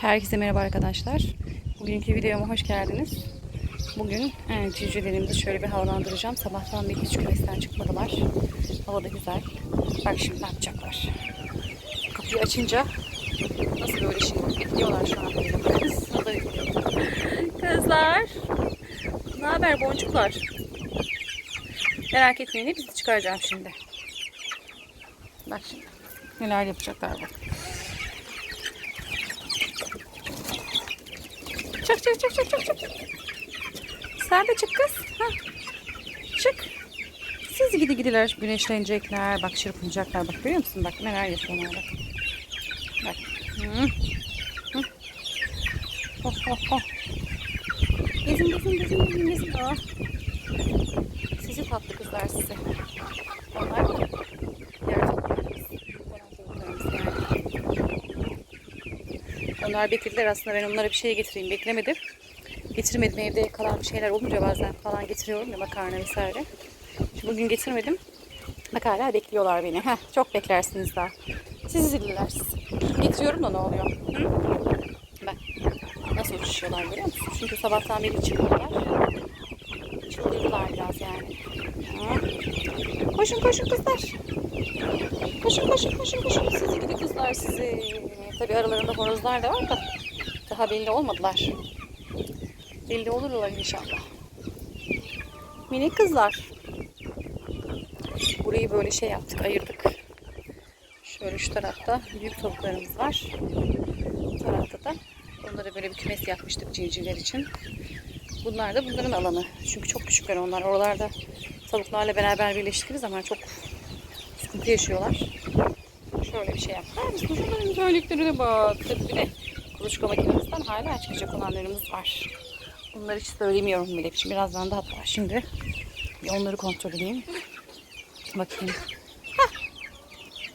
Herkese merhaba arkadaşlar. Bugünkü videoma hoş geldiniz. Bugün e, civcivlerimizi şöyle bir havalandıracağım. Sabahtan beri hiç kümesten çıkmadılar. Hava da güzel. Bak şimdi ne yapacaklar. Kapıyı açınca nasıl böyle şimdi bekliyorlar şu an. Kızlar. Ne haber boncuklar? Merak etmeyin hepsini çıkaracağım şimdi. Bak şimdi. Neler yapacaklar bak. Çık çık çık çık çık çık. Sen de çık kız. Ha. Çık. Siz gidi gidiler güneşlenecekler. Bak çırpınacaklar. Bak görüyor musun? Bak neler yapıyorlar bak. Bak. Hı. Hı. Oh oh oh. Gezin gezin gezin gezin gezin. Ah. Sizi tatlı kızlar size. Onlar da diğer tavuklarımız. Tavuklarımız yani. Onlar beklediler aslında ben onlara bir şey getireyim beklemedim. Getirmedim evde kalan bir şeyler olunca bazen falan getiriyorum ya makarna vesaire. Şimdi bugün getirmedim. Bak hala bekliyorlar beni. Heh, çok beklersiniz daha. Siz zilliler. Getiriyorum da ne oluyor? Hı? Bak nasıl uçuşuyorlar görüyor musun? Çünkü sabahtan beri çıkıyorlar. Çıldırdılar biraz yani. Ha. Koşun koşun kızlar. Koşun koşun koşun koşun. Sizi gidi kızlar sizi. Tabi aralarında horozlar da var da daha belli olmadılar. Belli olurlar inşallah. Minik kızlar. Burayı böyle şey yaptık, ayırdık. Şöyle şu tarafta büyük tavuklarımız var. Bu tarafta da onlara böyle bir kümes yapmıştık civcivler için. Bunlar da bunların alanı. Çünkü çok küçükler onlar. Oralarda tavuklarla beraber birleştiğimiz zaman çok sıkıntı yaşıyorlar. Şöyle bir şey yaptılar. Biz şunların güzelliklerine bak. Tabii bir de kuluçka makinemizden hala çıkacak olanlarımız var. Bunları hiç söylemiyorum bile. Şimdi birazdan da hatta şimdi bir onları kontrol edeyim. Bakayım. Hah.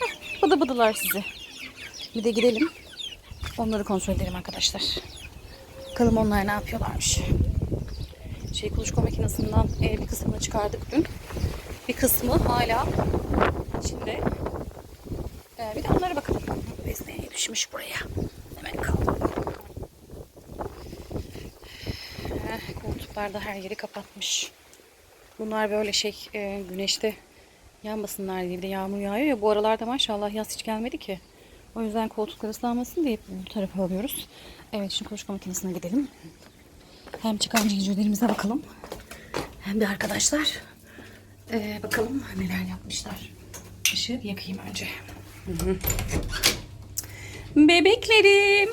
Hah. Bıdı bıdılar sizi. Bir de gidelim. Onları kontrol edelim arkadaşlar. Bakalım onlar ne yapıyorlarmış. Şey kuluçka makinesinden e, bir kısmını çıkardık dün. Bir kısmı hala içinde. Ee, bir de onlara bakalım. Besneye düşmüş buraya. Hemen kaldı. Heh, koltuklar da her yeri kapatmış. Bunlar böyle şey e, güneşte yanmasınlar diye bir de yağmur yağıyor ya. Bu aralarda maşallah yaz hiç gelmedi ki. O yüzden koltuklar ıslanmasın diye bu tarafa alıyoruz. Evet şimdi kuluçka makinesine gidelim. Hem çıkan civcivlerimize bakalım. Hem de arkadaşlar e, bakalım neler yapmışlar. Işığı yakayım önce. Bebeklerim,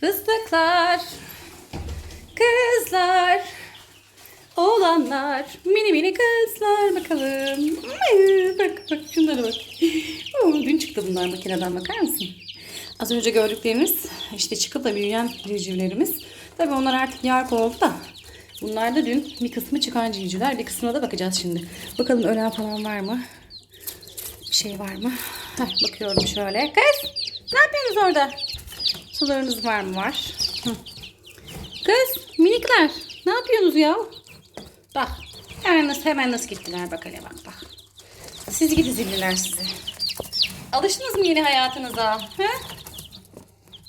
fıstıklar, kızlar, oğlanlar, mini mini kızlar bakalım. Bak bak şunlara bak. Oo, dün çıktı bunlar makineden bakar mısın? Az önce gördükleriniz işte çıkıp da büyüyen civcivlerimiz. Tabii onlar artık yark oldu da. Bunlar da dün bir kısmı çıkan civcivler. Bir kısmına da bakacağız şimdi. Bakalım ölen falan var mı? Şey var mı? Heh, bakıyorum şöyle. Kız ne yapıyorsunuz orada? Sularınız var mı? Var. Hı. Kız minikler ne yapıyorsunuz ya? Bak hemen nasıl, hemen nasıl gittiler bak hele bak bak. Siz gidi zilliler sizi. Alıştınız mı yeni hayatınıza? He?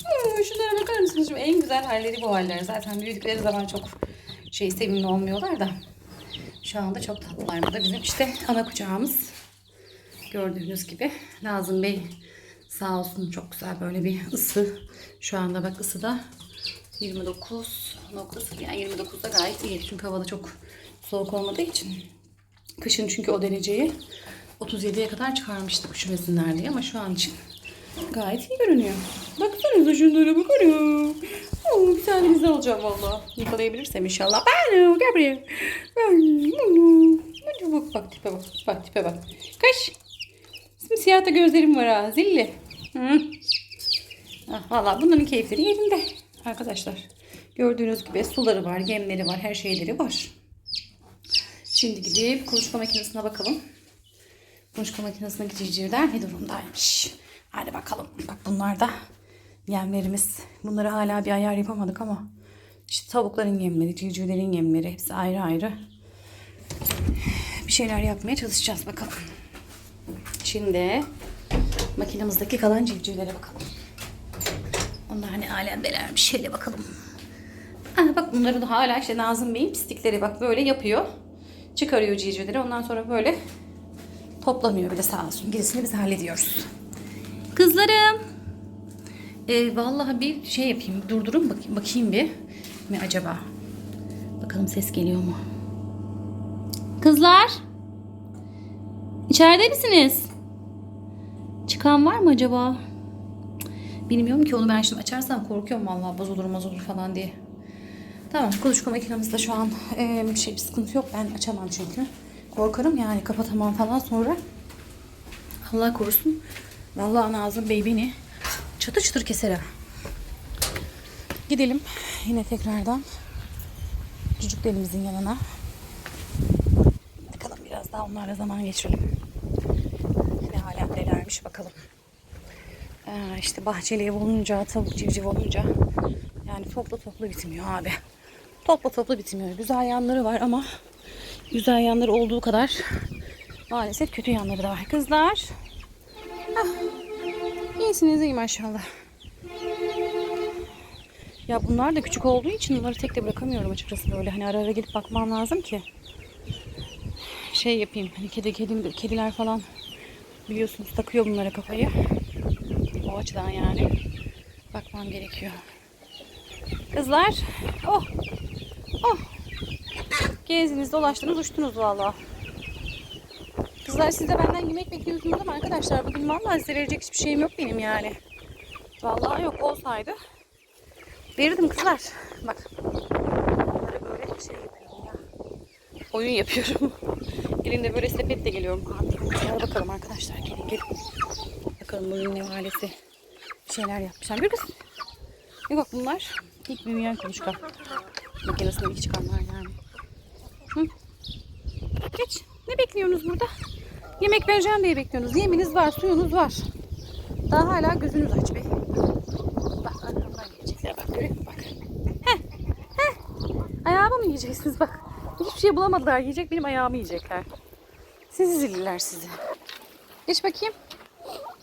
Hmm, Şunlara bakar mısınız? Şimdi en güzel halleri bu haller. Zaten büyüdükleri zaman çok şey sevimli olmuyorlar da. Şu anda çok tatlılar. Bu da bizim işte ana kucağımız. Gördüğünüz gibi Nazım Bey sağ olsun çok güzel böyle bir ısı. Şu anda bak ısı da 29.0 yani 29'da gayet iyi. Çünkü havada çok soğuk olmadığı için. Kışın çünkü o dereceyi 37'ye kadar çıkarmıştık üşümesinler diye ama şu an için gayet iyi görünüyor. Baksanıza şunlara bakalım. Oo, bir tane bize alacağım valla. Yakalayabilirsem inşallah. Alo. Hadi bak bak tipe bak. Bak tipe bak. Kaç. Siyah da gözlerim var ha. Zilli. Hı. Ah, valla bunların keyifleri yerinde. Arkadaşlar. Gördüğünüz gibi suları var, yemleri var, her şeyleri var. Şimdi gidip kuluçka makinesine bakalım. Kuluçka makinesindeki civcivler ne durumdaymış. Hadi bakalım. Bak bunlar da yemlerimiz. Bunları hala bir ayar yapamadık ama işte tavukların yemleri, civcivlerin yemleri hepsi ayrı ayrı. Bir şeyler yapmaya çalışacağız bakalım. Şimdi makinemizdeki kalan civcivlere bakalım. Onlar ne alemdelermiş. Şöyle bakalım. Ah, bak bunları da hala işte Nazım Bey'in pislikleri bak böyle yapıyor. Çıkarıyor civcivleri. Ondan sonra böyle toplamıyor bile sağ olsun. Gerisini biz hallediyoruz. Kızlarım. Ee, vallahi bir şey yapayım. Durdurun bakayım, bakayım bir. Mi acaba? Bakalım ses geliyor mu? Kızlar. İçeride misiniz? Çıkan var mı acaba? Bilmiyorum ki onu ben şimdi açarsam korkuyorum vallahi bozulur bozulur falan diye. Tamam kuluçka makinemizde şu an eee, bir şey bir sıkıntı yok. Ben açamam çünkü. Korkarım yani kapatamam falan sonra. Allah korusun. Vallahi Nazım Bey beni çatır çatır keser ha. Gidelim yine tekrardan çocuklarımızın yanına. Bakalım biraz daha onlarla zaman geçirelim. Alemdelermiş bakalım. Ee, işte bahçeli ev olunca, tavuk civciv olunca yani toplu toplu bitmiyor abi. Toplu toplu bitmiyor. Güzel yanları var ama güzel yanları olduğu kadar maalesef kötü yanları da var. Kızlar. Ah, iyisiniz iyi maşallah. Ya bunlar da küçük olduğu için bunları tek de bırakamıyorum açıkçası böyle. Hani ara ara gidip bakmam lazım ki. Şey yapayım. Hani kedi, kedim, kediler falan biliyorsunuz takıyor bunlara kafayı. O açıdan yani bakmam gerekiyor. Kızlar. Oh. Oh. Gezdiniz, dolaştınız, uçtunuz valla. Kızlar siz de benden yemek bekliyorsunuz ama arkadaşlar bugün vallahi size verecek hiçbir şeyim yok benim yani. Vallahi yok olsaydı verirdim kızlar. Bak. Bunları böyle şey yapıyorum ya. Oyun yapıyorum. Elimde böyle sepetle geliyorum. Hadi hadi bakalım arkadaşlar gelin gelin. Bakalım bugün ne ailesi bir şeyler yapmışlar. Bir kız. Bir bak bunlar ilk büyüyen kuluçka. Makinesinde ilk çıkanlar yani. Hı? Geç. Ne bekliyorsunuz burada? Yemek vereceğim diye bekliyorsunuz. Yeminiz var, suyunuz var. Daha hala gözünüz aç be. Bak arkamdan gelecekler bak görüyor musun? Bak. Heh. Heh. Ayağımı mı yiyeceksiniz bak. Hiçbir şey bulamadılar yiyecek benim ayağımı yiyecekler. Sizi zilliler sizi. Geç bakayım.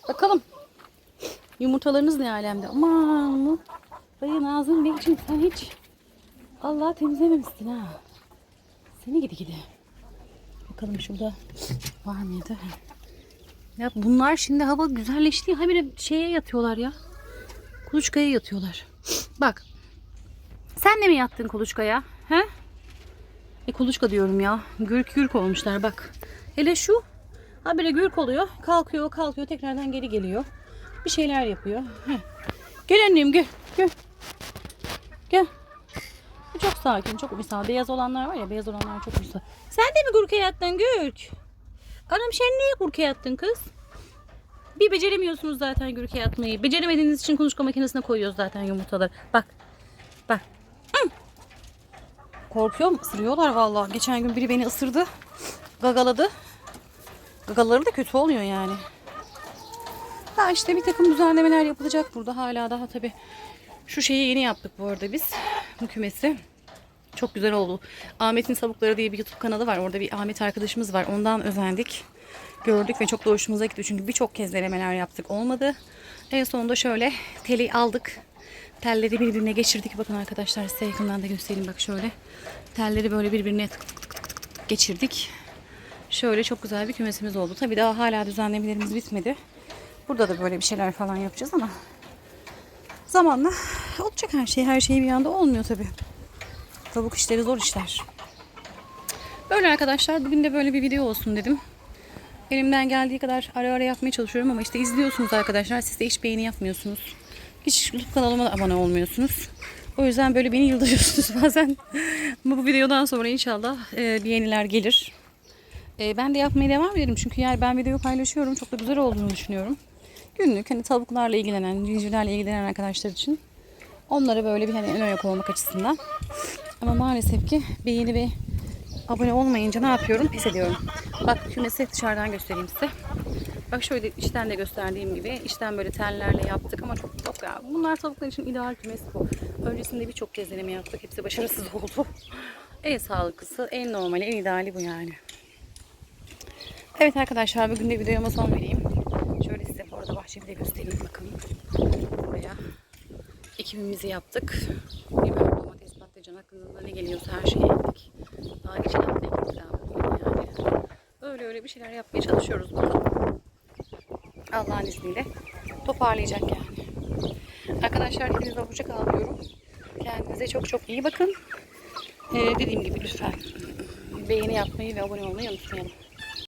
Bakalım. Yumurtalarınız ne alemde? Aman mı? Dayı Nazım Beyciğim sen hiç Allah temizlememişsin ha. Seni gidi gidi. Bakalım şurada var mıydı? Ya bunlar şimdi hava güzelleşti. Habire şeye yatıyorlar ya. Kuluçkaya yatıyorlar. Bak. Sen de mi yattın kuluçkaya? He? E kuluçka diyorum ya. Gürk gürk olmuşlar bak. Hele şu habire gürk oluyor. Kalkıyor kalkıyor tekrardan geri geliyor. Bir şeyler yapıyor. Heh. Gel annem gel. Gel. Gel. Çok sakin, çok uysal. Beyaz olanlar var ya, beyaz olanlar çok uysal. Sen de mi gurke yattın Gürk? Anam sen niye gurke yattın kız? Bir beceremiyorsunuz zaten gürke yatmayı. Beceremediğiniz için kuluçka makinesine koyuyoruz zaten yumurtaları. Bak. Bak. Hı. Korkuyorum. Isırıyorlar vallahi. Geçen gün biri beni ısırdı. Gagaladı. Gagaları da kötü oluyor yani. Ha işte bir takım düzenlemeler yapılacak burada. Hala daha tabii şu şeyi yeni yaptık bu arada biz. Bu kümesi. Çok güzel oldu. Ahmet'in Savukları diye bir YouTube kanalı var. Orada bir Ahmet arkadaşımız var. Ondan özendik. Gördük ve çok da hoşumuza gitti. Çünkü birçok kez denemeler yaptık. Olmadı. En sonunda şöyle teli aldık. Telleri birbirine geçirdik. Bakın arkadaşlar size yakından da göstereyim. Bak şöyle. Telleri böyle birbirine tık tık tık tık geçirdik. Şöyle çok güzel bir kümesimiz oldu. Tabii daha hala düzenlemelerimiz bitmedi. Burada da böyle bir şeyler falan yapacağız ama zamanla olacak her şey. Her şey bir anda olmuyor tabii. Tavuk işleri zor işler. Böyle arkadaşlar bugün de böyle bir video olsun dedim. Elimden geldiği kadar ara ara yapmaya çalışıyorum ama işte izliyorsunuz arkadaşlar. Siz de hiç beğeni yapmıyorsunuz. Hiç kanalıma da abone olmuyorsunuz. O yüzden böyle beni yıldırıyorsunuz bazen. Ama bu videodan sonra inşallah e, bir yeniler gelir. E, ben de yapmaya devam ederim. Çünkü yani ben videoyu paylaşıyorum. Çok da güzel olduğunu düşünüyorum. Günlük hani tavuklarla ilgilenen, civcivlerle ilgilenen arkadaşlar için onlara böyle bir hani ön ayak olmak açısından. Ama maalesef ki beğeni ve abone olmayınca ne yapıyorum? Pes ediyorum. Bak kümesi dışarıdan göstereyim size. Bak şöyle içten de gösterdiğim gibi içten böyle tellerle yaptık ama çok yok ya. Bunlar tavuklar için ideal kümes bu. Öncesinde birçok kez deneme yaptık. Hepsi başarısız oldu. En sağlıklısı, en normali, en ideali bu yani. Evet arkadaşlar bugün de videoma son vereyim. Şöyle size bu arada bahçeyi de göstereyim bakın. Buraya ekimimizi yaptık. Biber, domates, patlıcan aklımıza ne geliyorsa her şeyi ektik. Daha geçen hafta ektik daha yani. Öyle öyle bir şeyler yapmaya çalışıyoruz bakalım. Allah'ın izniyle toparlayacak yani. Arkadaşlar hepinize hoşça kalın diyorum. Kendinize çok çok iyi bakın. Ee, dediğim gibi lütfen beğeni yapmayı ve abone olmayı unutmayalım.